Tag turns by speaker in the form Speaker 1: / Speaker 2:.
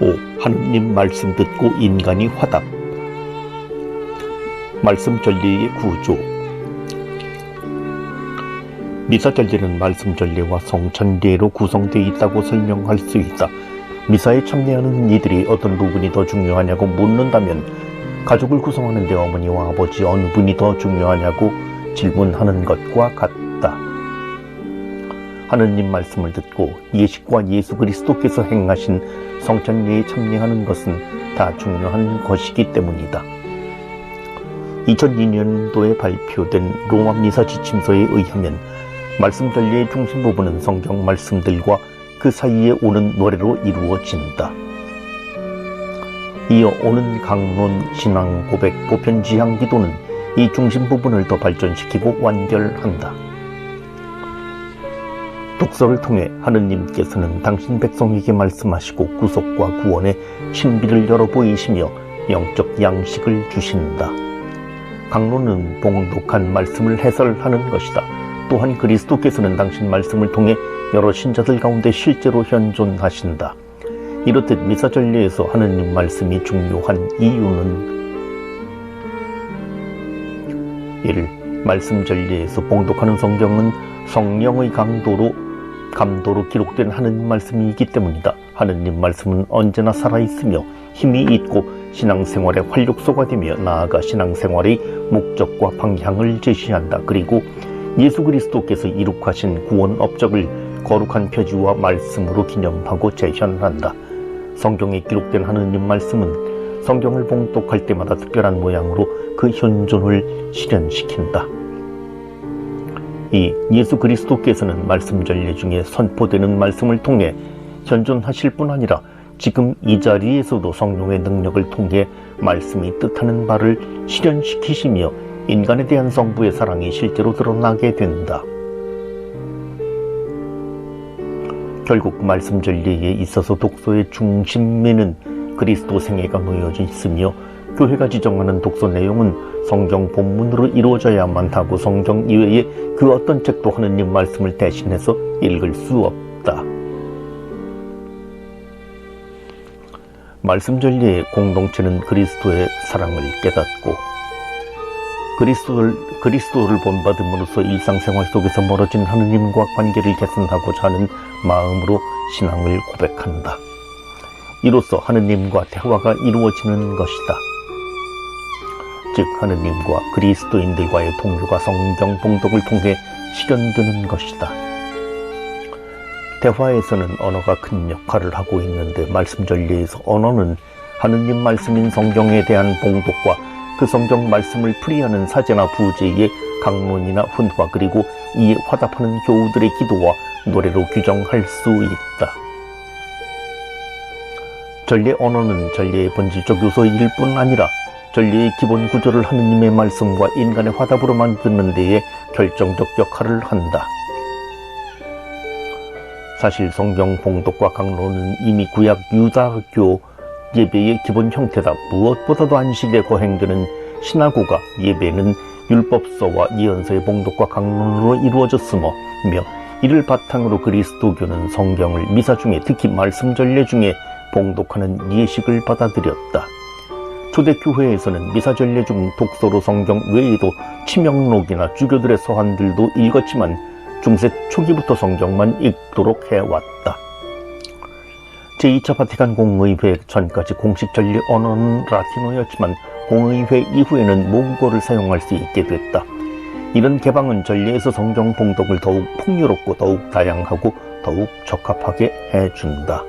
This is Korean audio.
Speaker 1: 오 하느님 말씀 듣고 인간이 화답 말씀 전리의 구조 미사 전리는 말씀 전리와 성찬례로 구성되어 있다고 설명할 수 있다. 미사에 참여하는 이들이 어떤 부분이 더 중요하냐고 묻는다면 가족을 구성하는 데 어머니와 아버지 어느 분이 더 중요하냐고 질문하는 것과 같다. 하느님 말씀을 듣고 예식과 예수 그리스도께서 행하신 성찬례에 참여하는 것은 다 중요한 것이기 때문이다. 2002년도에 발표된 로마 미사 지침서에 의하면 말씀 전리의 중심 부분은 성경 말씀들과 그 사이에 오는 노래로 이루어진다. 이어 오는 강론, 신앙, 고백, 보편, 지향, 기도는 이 중심 부분을 더 발전시키고 완결한다. 독서를 통해 하느님께서는 당신 백성에게 말씀하시고 구속과 구원의 신비를 열어 보이시며 영적 양식을 주신다. 강론은 봉독한 말씀을 해설하는 것이다. 또한 그리스도께서는 당신 말씀을 통해 여러 신자들 가운데 실제로 현존하신다. 이렇듯 미사 전례에서 하느님 말씀이 중요한 이유는 1. 말씀 전례에서 봉독하는 성경은 성령의 강도로 감도로 기록된 하느님 말씀이기 때문이다. 하느님 말씀은 언제나 살아있으며 힘이 있고 신앙생활의 활력소가 되며 나아가 신앙생활의 목적과 방향을 제시한다. 그리고 예수 그리스도께서 이룩하신 구원 업적을 거룩한 표지와 말씀으로 기념하고 재현한다. 성경에 기록된 하느님 말씀은 성경을 봉독할 때마다 특별한 모양으로 그 현존을 실현시킨다. 이 예수 그리스도께서는 말씀 전례 중에 선포되는 말씀을 통해 현존하실 뿐 아니라 지금 이 자리에서도 성령의 능력을 통해 말씀이 뜻하는 바를 실현시키시며 인간에 대한 성부의 사랑이 실제로 드러나게 된다. 결국 말씀 전리에 있어서 독서의 중심에는 그리스도 생애가 놓여져 있으며 교회가 지정하는 독서 내용은 성경 본문으로 이루어져야만 하고 성경 이외에 그 어떤 책도 하느님 말씀을 대신해서 읽을 수 없다. 말씀 전리의 공동체는 그리스도의 사랑을 깨닫고 그리스도를, 그리스도를 본받음으로써 일상생활 속에서 멀어진 하느님과 관계를 개선하고자 하는 마음으로 신앙을 고백한다. 이로써 하느님과 대화가 이루어지는 것이다. 즉, 하느님과 그리스도인들과의 통교가 성경 봉독을 통해 실현되는 것이다. 대화에서는 언어가 큰 역할을 하고 있는데 말씀 전리에서 언어는 하느님 말씀인 성경에 대한 봉독과 그 성경 말씀을 풀이하는 사제나 부제의 강론이나 훈화 그리고 이에 화답하는 교우들의 기도와 노래로 규정할 수 있다. 전례 언어는 전례의 본질적 요소일 뿐 아니라 전례의 기본 구조를 하느님의 말씀과 인간의 화답으로 만드는 데에 결정적 역할을 한다. 사실 성경 봉독과 강론은 이미 구약 유다교 예배의 기본 형태다. 무엇보다도 안식에 거행되는 신하고가 예배는 율법서와 예언서의 봉독과 강론으로 이루어졌으며 이를 바탕으로 그리스도교는 성경을 미사 중에 특히 말씀 전례 중에 봉독하는 예식을 받아들였다. 초대교회에서는 미사 전례 중 독서로 성경 외에도 치명록이나 주교들의 서한들도 읽었지만 중세 초기부터 성경만 읽도록 해왔다. 제2차 바티칸 공의회 전까지 공식 전리 언어는 라틴어였지만 공의회 이후에는 모국어를 사용할 수 있게 됐다. 이런 개방은 전리에서 성경 봉독을 더욱 풍요롭고 더욱 다양하고 더욱 적합하게 해준다.